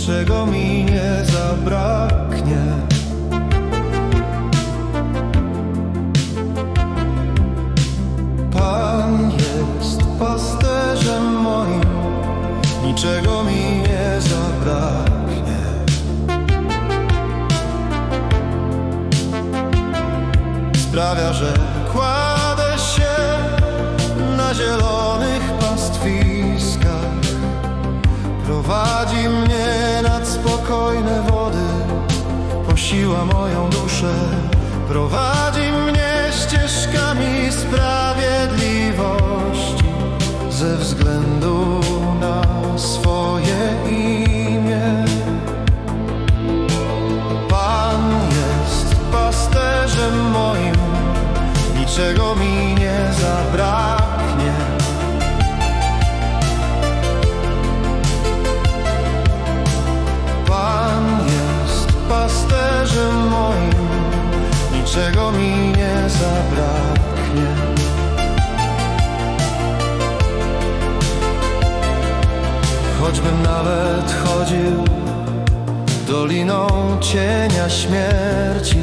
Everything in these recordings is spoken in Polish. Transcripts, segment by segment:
niczego mi nie zabraknie. Pan jest pasterzem moim, niczego mi nie zabraknie. Sprawia, że posiła moją duszę. Prowadzi mnie ścieżkami sprawiedliwości ze względu na swoje imię. Pan jest pasterzem moim, niczego mi nie zabraknie. Nie zabraknie. Choćbym nawet chodził doliną cienia śmierci,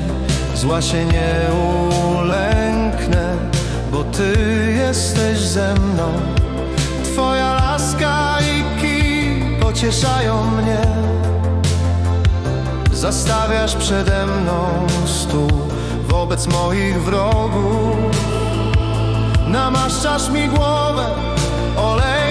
zła się nie ulęknę, bo Ty jesteś ze mną. Twoja laska i kij pocieszają mnie. Zastawiasz przede mną wobec moich wrogów. Namaszczasz mi głowę olejkiem,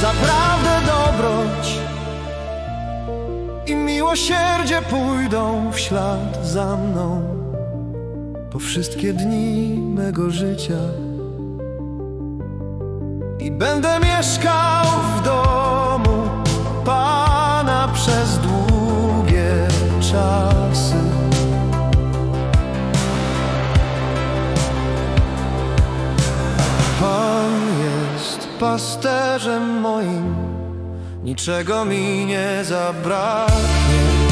Zaprawdę dobroć i miłosierdzie pójdą w ślad za mną po wszystkie dni mego życia. I będę mieszkał w domu Pana przez długie czasy. Pan jest pasterzem moim, niczego mi nie zabraknie.